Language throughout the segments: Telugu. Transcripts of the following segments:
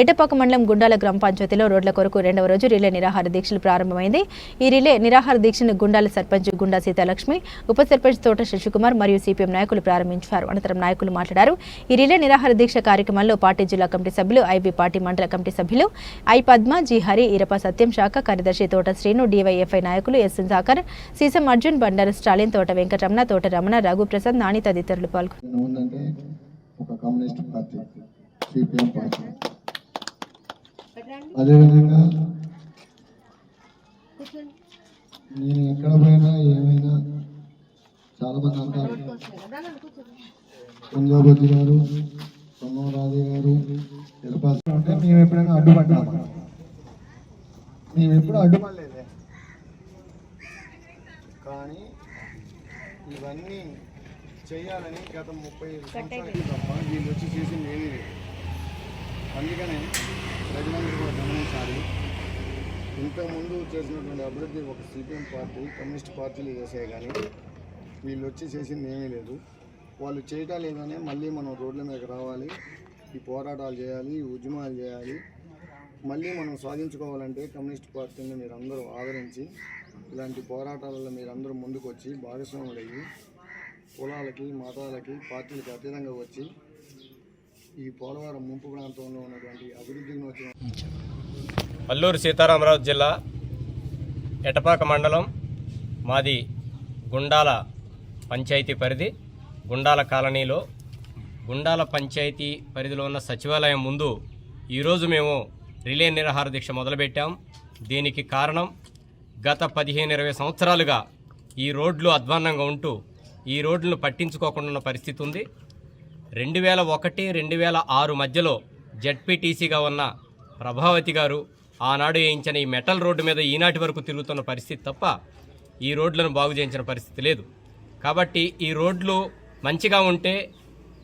ఏటపాక మండలం గుండాల గ్రామ పంచాయతీలో రోడ్ల కొరకు రెండవ రోజు రిలే నిరాహార దీక్షలు ప్రారంభమైంది. ఈ రిలే నిరాహార దీక్షను గుండాల సర్పంచ్ గుండా సీతాలక్ష్మి ఉప సర్పంచ్ తోట శశికుమార్ మరియు సిపిఎం నాయకులు ప్రారంభించారు. అనంతరం నాయకులు మాట్లాడారు. ఈ రిలే నిరాహార దీక్ష కార్యక్రమంలో పార్టీ జిల్లా కమిటీ సభ్యులు ఐబీ పార్టీ మండల కమిటీ సభ్యులు ఐ పద్మ జి హరి ఈరప సత్యం శాఖ కార్యదర్శి తోట శ్రీను డివైఎఫ్ఐ నాయకులు ఎస్ఎన్ సాకర్ సీసం అర్జున్ బండారు స్టాలిన్ తోట వెంకటరమణ తోట రమణ రఘుప్రసాద్ నాని తదితరులు పాల్గొన్నారు ఒక కమ్యూనిస్ట్ పార్టీ సిపిఎం పార్టీ. అదేవిధంగా నేను ఎక్కడ పోయినా ఏమైనా చాలా మంది అంటారు. కుంజాబుద్ధి గారు సోమరాజు గారు తిరుపతి అంటే మేము ఎప్పుడైనా అడ్డుపడ్డామా? మేము ఎప్పుడు అడ్డుపడలేదే. కానీ ఇవన్నీ చేయాలని గత ముప్పై ఐదు సంవత్సరాలకి తప్ప వీళ్ళు వచ్చి చేసింది ఏమీ లేదు. అందుకనే ప్రజలందరూ కూడా గమనించాలి. ఇంతకుముందు చేసినటువంటి అభివృద్ధి ఒక సిపిఎం పార్టీ కమ్యూనిస్ట్ పార్టీలు చేసాయి కానీ వీళ్ళు వచ్చి చేసింది ఏమీ లేదు. వాళ్ళు చేయటం లేదనే మళ్ళీ మనం రోడ్ల మీదకి రావాలి ఈ పోరాటాలు చేయాలి ఈ ఉద్యమాలు చేయాలి. మళ్ళీ మనం సాధించుకోవాలంటే కమ్యూనిస్ట్ పార్టీని మీరు అందరూ ఆదరించి ఇలాంటి పోరాటాలలో మీరందరూ ముందుకు వచ్చి భాగస్వాములయ్యి కులాలకి మతాలకి పార్టీలకి అతీతంగా వచ్చి ఈ పోలవరం ముంపు ప్రాంతంలో ఉన్నటువంటి అభివృద్ధి అల్లూరు సీతారామరాజు జిల్లా ఎటపాక మండలం మాది గుండాల పంచాయతీ పరిధి. గుండాల కాలనీలో గుండాల పంచాయతీ పరిధిలో ఉన్న సచివాలయం ముందు ఈరోజు మేము రిలే నిరాహార దీక్ష మొదలుపెట్టాం. దీనికి కారణం గత పదిహేను ఇరవై సంవత్సరాలుగా ఈ రోడ్లు అధ్వాన్నంగా ఉంటూ ఈ రోడ్లను పట్టించుకోకుండా ఉన్న పరిస్థితి ఉంది. రెండు వేల ఒకటి రెండు వేల ఆరు మధ్యలో జడ్పీటీసీగా ఉన్న ప్రభావతి గారు ఆనాడు వేయించిన ఈ మెటల్ రోడ్డు మీద ఈనాటి వరకు తిరుగుతున్న పరిస్థితి తప్ప ఈ రోడ్లను బాగు చేయించిన పరిస్థితి లేదు. కాబట్టి ఈ రోడ్లు మంచిగా ఉంటే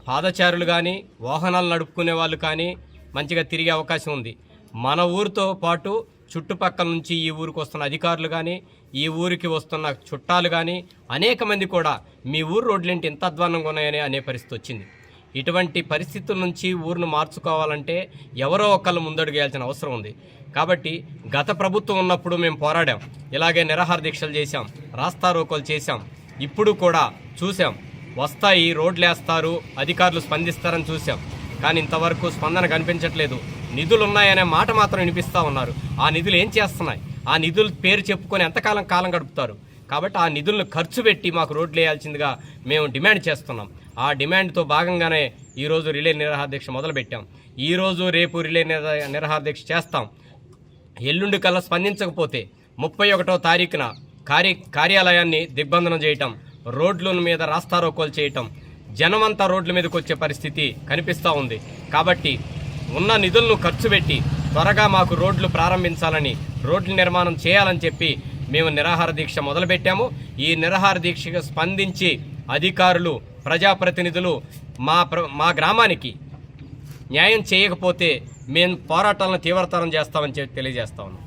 పాదచారులు కానీ వాహనాలు నడుపుకునే వాళ్ళు కానీ మంచిగా తిరిగే అవకాశం ఉంది. మన ఊరితో పాటు చుట్టుపక్కల నుంచి ఈ ఊరికి వస్తున్న అధికారులు కానీ ఈ ఊరికి వస్తున్న చుట్టాలు కానీ అనేక మంది కూడా మీ ఊరు రోడ్లేంటి ఇంత అధ్వానంగా ఉన్నాయని అనే పరిస్థితి వచ్చింది. ఇటువంటి పరిస్థితుల నుంచి ఊరును మార్చుకోవాలంటే ఎవరో ఒకళ్ళు ముందడుగేయాల్సిన అవసరం ఉంది. కాబట్టి గత ప్రభుత్వం ఉన్నప్పుడు మేము పోరాడాం. ఇలాగే నిరాహార దీక్షలు చేశాం. రాస్తా రోకోలు చేశాం. ఇప్పుడు కూడా చూసాం వస్తాయి రోడ్లు వేస్తారు అధికారులు స్పందిస్తారని చూసాం కానీ ఇంతవరకు స్పందన కనిపించట్లేదు. నిధులు ఉన్నాయనే మాట మాత్రం వినిపిస్తూ ఉన్నారు. ఆ నిధులు ఏం చేస్తున్నాయి? ఆ నిధులు పేరు చెప్పుకొని ఎంతకాలం కాలం గడుపుతారు? కాబట్టి ఆ నిధులను ఖర్చు పెట్టి మాకు రోడ్లు వేయాల్సిందిగా మేము డిమాండ్ చేస్తున్నాం. ఆ డిమాండ్తో భాగంగానే ఈరోజు రిలే నిరాహార దీక్ష మొదలుపెట్టాం ఈరోజు రేపు రిలే నిరా- దీక్ష చేస్తాం. ఎల్లుండి కల్లా స్పందించకపోతే ముప్పై ఒకటో తారీఖున కార్య కార్యాలయాన్ని దిగ్బంధనం చేయటం రోడ్ల మీద రాస్తారోకోలు చేయటం జనమంతా రోడ్ల మీదకి వచ్చే పరిస్థితి కనిపిస్తూ ఉంది. కాబట్టి ఉన్న నిధులను ఖర్చు పెట్టి త్వరగా మాకు రోడ్లు ప్రారంభించాలని రోడ్ల నిర్మాణం చేయాలని చెప్పి మేము నిరాహార దీక్ష మొదలుపెట్టాము. ఈ నిరాహార దీక్షకు స్పందించి అధికారులు ప్రజాప్రతినిధులు మా ప్ర మా గ్రామానికి న్యాయం చేయకపోతే మేము పోరాటాలను తీవ్రతరం చేస్తామని చెప్పి తెలియజేస్తా ఉన్నాం.